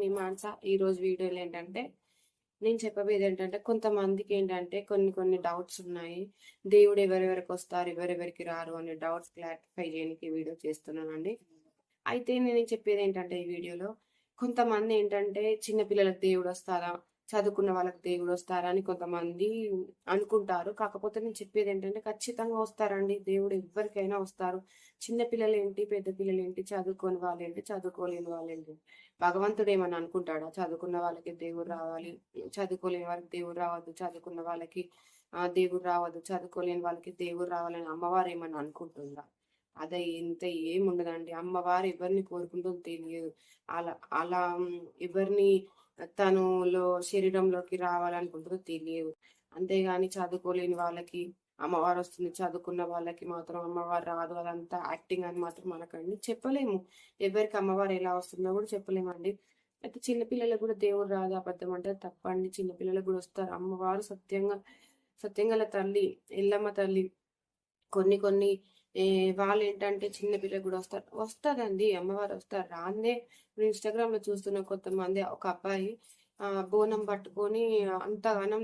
మీ ఈ ఈరోజు వీడియోలు ఏంటంటే నేను చెప్పబోయేది ఏంటంటే కొంతమందికి ఏంటంటే కొన్ని కొన్ని డౌట్స్ ఉన్నాయి. దేవుడు ఎవరెవరికి వస్తారు ఎవరెవరికి రారు అనే డౌట్స్ క్లారిఫై చేయడానికి వీడియో చేస్తున్నానండి. అయితే నేను చెప్పేది ఏంటంటే ఈ వీడియోలో కొంతమంది ఏంటంటే చిన్నపిల్లలకు దేవుడు వస్తారా చదువుకున్న వాళ్ళకి దేవుడు వస్తారని కొంతమంది అనుకుంటారు. కాకపోతే నేను చెప్పేది ఏంటంటే ఖచ్చితంగా వస్తారండి. దేవుడు ఎవరికైనా వస్తారు. చిన్న పిల్లలు ఏంటి పెద్ద పిల్లలు ఏంటి చదువుకోని వాళ్ళు ఏంటి చదువుకోలేని వాళ్ళు ఏంటి భగవంతుడు ఏమని అనుకుంటాడా? చదువుకున్న వాళ్ళకి దేవుడు రావాలి. చదువుకోలేని వాళ్ళకి దేవుడు రావద్దు. చదువుకున్న వాళ్ళకి ఆ దేవుడు రావద్దు. చదువుకోలేని వాళ్ళకి దేవుడు రావాలని అమ్మవారు ఏమని అనుకుంటుందా? అదే ఇంత ఏముండదండి. అమ్మవారు ఎవరిని కోరుకుంటుందో తెలియదు. అలా అలా ఎవరిని తనులో శరీరంలోకి రావాలనుకుంటుందో తెలియదు. అంతేగాని చదువుకోలేని వాళ్ళకి అమ్మవారు వస్తుంది చదువుకున్న వాళ్ళకి మాత్రం అమ్మవారు రాదు. అదంతా యాక్టింగ్ అని మాత్రం మనకండి చెప్పలేము. ఎవరికి అమ్మవారు ఎలా వస్తుందో కూడా చెప్పలేమండి. అయితే చిన్నపిల్లలకు కూడా దేవుడు రాదు అబద్ధం అంటే తప్పండి. చిన్నపిల్లలకు కూడా వస్తారు. అమ్మవారు సత్యంగా సత్యంగల తల్లి ఎల్లమ్మ తల్లి కొన్ని కొన్ని వాళ్ళు ఏంటంటే చిన్నపిల్లలు కూడా వస్తారు. వస్తారండి అమ్మవారు వస్తారు. రాందే ఇన్స్టాగ్రామ్లో చూస్తున్న కొంతమంది ఒక అబ్బాయి ఆ బోనం పట్టుకొని అంతగానం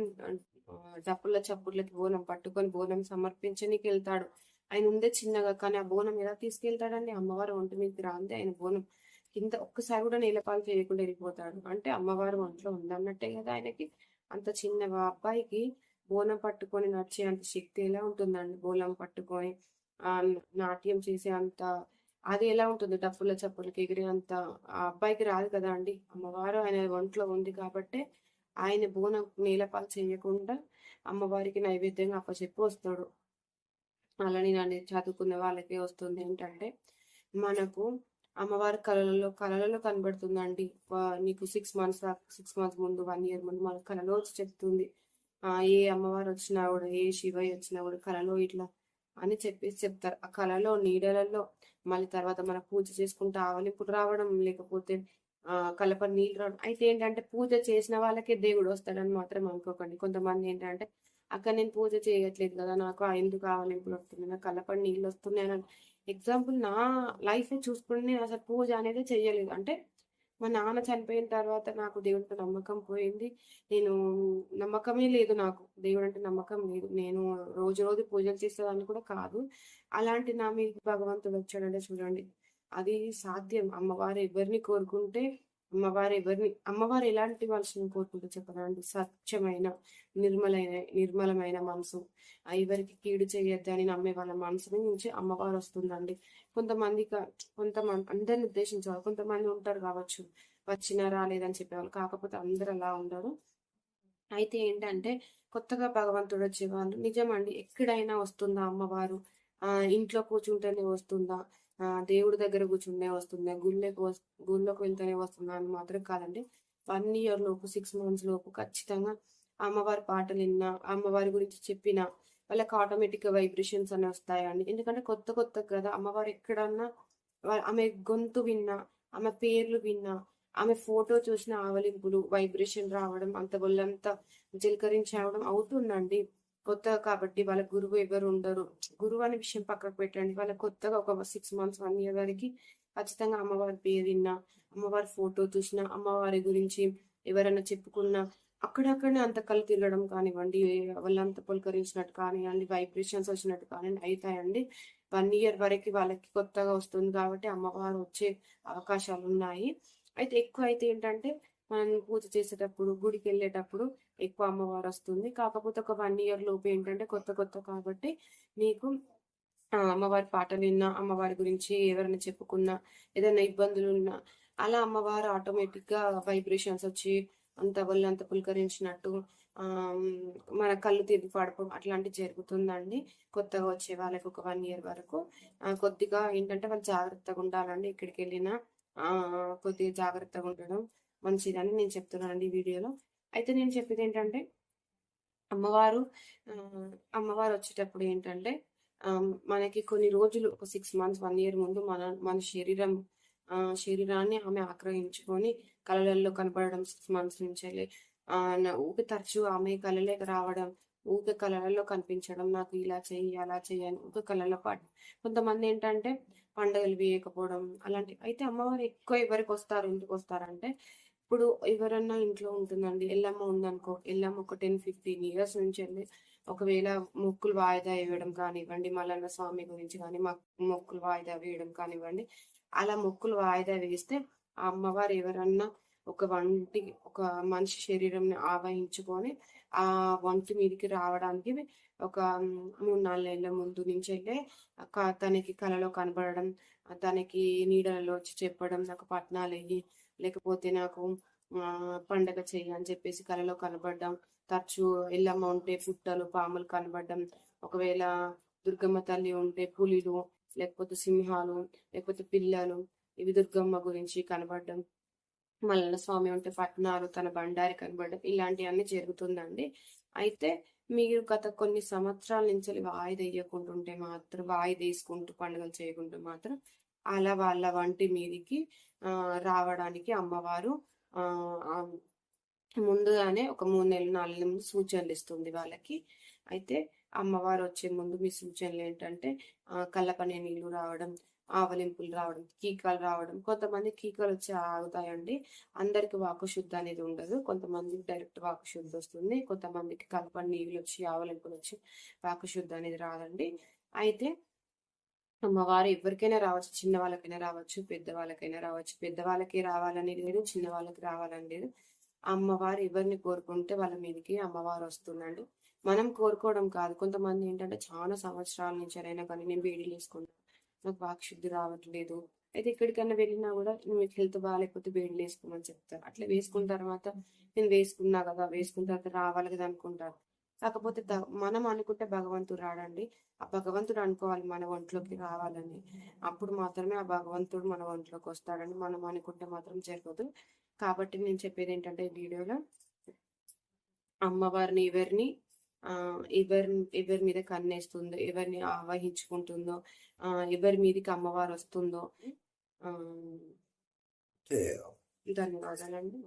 డప్పుల చప్పుళ్ళకి బోనం పట్టుకొని బోనం సమర్పించనికి వెళ్తాడు. ఆయన ఉందే చిన్నగా కానీ ఆ బోనం ఎలా తీసుకెళ్తాడండి? అమ్మవారు ఒంటి మీదకి రాందే ఆయన బోనం. కింద ఒక్కసారి కూడా నీలపాలు చేయకుండా వెళ్ళిపోతాడు. అంటే అమ్మవారు ఒంట్లో ఉందన్నట్టే కదా ఆయనకి. అంత చిన్న అబ్బాయికి బోనం పట్టుకొని నడిచే అంత శక్తి ఎలా ఉంటుందండి? బోనం పట్టుకొని నాట్యం చేసే అంత అది ఎలా ఉంటుంది? డప్పుల చప్పులకి ఎగిరే అంత ఆ అబ్బాయికి రాదు కదా అండి. అమ్మవారు ఆయన ఒంట్లో ఉంది కాబట్టి ఆయన బోనం నీలపాలు చేయకుండా అమ్మవారికి నైవేద్యంగా అప్పచెప్పి వస్తాడు. అలానే నన్ను చదువుకునే వాళ్ళకి వస్తుంది ఏంటంటే మనకు అమ్మవారి కళలలో కళలలో కనబడుతుందండి. నీకు సిక్స్ మంత్స్ సిక్స్ మంత్స్ ముందు వన్ ఇయర్ ముందు మన కళలో వచ్చి చెప్తుంది ఏ అమ్మవారు వచ్చినా కూడా ఏ శివయ్య వచ్చినా కూడా కళలో ఇట్లా అని చెప్పేసి చెప్తారు. ఆ కళలో నీడలలో మళ్ళీ తర్వాత మన పూజ చేసుకుంటే ఇప్పుడు రావడం లేకపోతే ఆ కలప నీళ్ళు రావడం. అయితే ఏంటంటే పూజ చేసిన వాళ్ళకే దేవుడు వస్తాడని మాత్రం అనుకోకండి. కొంతమంది ఏంటంటే అక్కడ నేను పూజ చేయట్లేదు కదా నాకు ఎందుకు ఆవలింపులు వస్తుంది నాకు కలప నీళ్ళు వస్తున్నాయి ఎగ్జాంపుల్ నా లైఫ్ చూసుకుని నేను అసలు పూజ అనేది చెయ్యలేదు అంటే మా నాన్న చనిపోయిన తర్వాత నాకు దేవుడితో నమ్మకం పోయింది. నేను నమ్మకమే లేదు నాకు. దేవుడు అంటే నమ్మకం లేదు. నేను రోజు రోజు పూజలు చేసేదాన్ని కూడా కాదు. అలాంటి నా మీకు భగవంతుడు వచ్చాడంటే చూడండి అది సాధ్యం. అమ్మవారు ఎవరిని కోరుకుంటే అమ్మవారు ఎవరిని అమ్మవారు ఎలాంటి మనుషులను కోరుకుంటూ చెప్పదండి స్వచ్ఛమైన నిర్మలైన నిర్మలమైన మనసు. ఎవరికి కీడు చేయొద్దని నమ్మే వాళ్ళ మనసు నుంచి అమ్మవారు వస్తుందండి. కొంతమంది కొంతమంది అందరిని ఉద్దేశించేవారు కొంతమంది ఉంటారు కావచ్చు వచ్చినా రాలేదని చెప్పేవాళ్ళు కాకపోతే అందరు అలా ఉండరు. అయితే ఏంటంటే కొత్తగా భగవంతుడు వచ్చేవాళ్ళు నిజమండి ఎక్కడైనా వస్తుందా అమ్మవారు? ఆ ఇంట్లో కూర్చుంటేనే వస్తుందా? దేవుడి దగ్గర కూర్చుండే వస్తుందా గుళ్ళకి గుళ్ళకి వెళ్తేనే వస్తుందా అని మాత్రం కాదండి. వన్ ఇయర్ లోపు సిక్స్ మంత్స్ లోపు ఖచ్చితంగా అమ్మవారి పాటలు విన్నా అమ్మవారి గురించి చెప్పిన వాళ్ళకి ఆటోమేటిక్ వైబ్రేషన్స్ అని వస్తాయండి. ఎందుకంటే కొత్త కొత్త కదా అమ్మవారు ఎక్కడన్నా ఆమె గొంతు విన్నా ఆమె పేర్లు విన్నా ఆమె ఫోటో చూసిన ఆవలింపులు వైబ్రేషన్ రావడం అంత ఒళ్ళంతా జీలకరించవడం అవుతుందండి. కొత్తగా కాబట్టి వాళ్ళ గురువు ఎవరు ఉండరు. గురువు అనే విషయం పక్కకు పెట్టండి. వాళ్ళ కొత్తగా ఒక సిక్స్ మంత్స్ వన్ ఇయర్ వరకు ఖచ్చితంగా అమ్మవారి పేరు విన్నా అమ్మవారి ఫోటో చూసినా అమ్మవారి గురించి ఎవరైనా చెప్పుకున్నా అక్కడక్కడనే అంత కళ్ళు తిరగడం కానివ్వండి వాళ్ళంతా పులకరించినట్టు కానివ్వండి వైబ్రేషన్స్ వచ్చినట్టు కానివ్వండి అవుతాయండి వన్ ఇయర్ వరకు వాళ్ళకి కొత్తగా వస్తుంది కాబట్టి అమ్మవారు వచ్చే అవకాశాలు ఉన్నాయి. అయితే ఎక్కువ అయితే ఏంటంటే మనం పూజ చేసేటప్పుడు గుడికి వెళ్ళేటప్పుడు ఎక్కువ అమ్మవారు వస్తుంది. కాకపోతే ఒక వన్ ఇయర్ లోపు ఏంటంటే కొత్త కొత్త కాబట్టి మీకు అమ్మవారి పాటలు విన్నా అమ్మవారి గురించి ఎవరైనా చెప్పుకున్నా ఏదైనా ఇబ్బందులు ఉన్నా అలా అమ్మవారు ఆటోమేటిక్గా వైబ్రేషన్స్ వచ్చి అంత అంత పులకరించినట్టు ఆ మన కళ్ళు తిరిగి పడపడం అట్లాంటివి జరుగుతుందండి. కొత్తగా వచ్చే వాళ్ళకి ఒక వన్ ఇయర్ వరకు. కొద్దిగా ఏంటంటే వాళ్ళు జాగ్రత్తగా ఉండాలండి ఎక్కడికి వెళ్ళినా ఆ కొద్దిగా జాగ్రత్తగా ఉండడం మంచిదని నేను చెప్తున్నానండి ఈ వీడియోలో. అయితే నేను చెప్పేది ఏంటంటే అమ్మవారు అమ్మవారు వచ్చేటప్పుడు ఏంటంటే మనకి కొన్ని రోజులు ఒక సిక్స్ మంత్స్ వన్ ఇయర్ ముందు మన మన శరీరం శరీరాన్ని ఆమె ఆక్రహించుకొని కళలలో కనపడడం సిక్స్ మంత్స్ నుంచి ఊపి తరచు ఆమె కళలేక రావడం ఊపి కళలలో కనిపించడం నాకు ఇలా చెయ్యి అలా చెయ్యని ఊపి కళల పాటు కొంతమంది ఏంటంటే పండుగలు వేయకపోవడం అలాంటి అయితే అమ్మవారు ఎక్కువ ఎవరికి వస్తారు ఎందుకు వస్తారంటే ఇప్పుడు ఎవరన్నా ఇంట్లో ఉంటుందండి ఎల్లమ్మ ఉందనుకో ఎల్లమ్మ ఒక టెన్ ఫిఫ్టీన్ ఇయర్స్ నుంచి అండి. ఒకవేళ మొక్కులు వాయిదా వేయడం కానివ్వండి మల్లన్న స్వామి గురించి కానీ మొక్కులు వాయిదా వేయడం కానివ్వండి అలా మొక్కులు వాయిదా వేస్తే ఆ అమ్మవారు ఎవరన్నా ఒక వంటి ఒక మనిషి శరీరంని ఆవహించుకొని ఆ వంటి మీదకి రావడానికి ఒక మూడు నాలుగు ముందు నుంచి అయితే తనకి కలలో కనబడడం తనకి నీడలలో వచ్చి చెప్పడం నాకు పట్నాలు అయ్యి లేకపోతే నాకు పండగ చెయ్యి అని చెప్పేసి కలలో కనబడడం తరచు ఎల్లమ్మ ఉంటే పుట్టలు పాములు కనబడడం ఒకవేళ దుర్గమ్మ తల్లి ఉంటే పులిలు లేకపోతే సింహాలు లేకపోతే పిల్లలు ఇవి దుర్గమ్మ గురించి కనబడడం. మల్లన్న స్వామి ఉంటే పట్నాలు తన బండారి కనబడడం ఇలాంటివన్నీ జరుగుతుందండి. అయితే మీరు గత కొన్ని సంవత్సరాల నుంచి వాయిదా వేయకుంటుంటే మాత్రం వాయిదా వేసుకుంటూ పండుగలు చేయకుంటూ మాత్రం అలా వాళ్ళ వంటి మీదికి రావడానికి అమ్మవారు ముందుగానే ఒక మూడు నెలలు నాలుగు నెలలు సూచనలు ఇస్తుంది వాళ్ళకి. అయితే అమ్మవారు వచ్చే ముందు మీ సూచనలు ఏంటంటే కళ్ళపనే నీళ్ళు రావడం ఆవలింపులు రావడం కీకాలు రావడం కొంతమంది కీకాలు వచ్చి ఆగుతాయండి. అందరికి వాకు శుద్ధి అనేది ఉండదు. కొంతమందికి డైరెక్ట్ వాకు శుద్ధి వస్తుంది. కొంతమందికి కలపని నీళ్ళు వచ్చి ఆవలింపులు వచ్చి వాకు శుద్ధి అనేది రాదండి. అయితే అమ్మవారు ఎవరికైనా రావచ్చు. చిన్న వాళ్ళకైనా రావచ్చు పెద్ద వాళ్ళకైనా రావచ్చు. పెద్ద వాళ్ళకి రావాలని లేదు చిన్న వాళ్ళకి రావాలని లేదు. అమ్మవారు ఎవరిని కోరుకుంటే వాళ్ళ మీదకి అమ్మవారు వస్తుందండి. మనం కోరుకోవడం కాదు. కొంతమంది ఏంటంటే చాలా సంవత్సరాల నుంచి అయినా కానీ నేను వేడి వేసుకుంటాను నాకు వాక్శుద్ధి రావట్లేదు. అయితే ఎక్కడికైనా వెళ్ళినా కూడా మీకు హెల్త్ బాగాలేకపోతే వేడి వేసుకోమని చెప్తారు. అట్లా వేసుకున్న తర్వాత నేను వేసుకున్నా కదా వేసుకున్న తర్వాత రావాలి కదా అనుకుంటారు కాకపోతే మనం అనుకుంటే భగవంతుడు రాడండి. ఆ భగవంతుడు అనుకోవాలి మన ఒంట్లోకి రావాలని. అప్పుడు మాత్రమే ఆ భగవంతుడు మన ఒంట్లోకి వస్తాడని మనం అనుకుంటే మాత్రం జరగదు కాబట్టి నేను చెప్పేది ఏంటంటే ఈ వీడియోలో అమ్మవారిని ఎవరిని ఎవరి ఎవరి మీద కన్నేస్తుందో ఎవరిని ఆవహించుకుంటుందో ఎవరి మీదకి అమ్మవారు వస్తుందో. ధన్యవాదాలండి.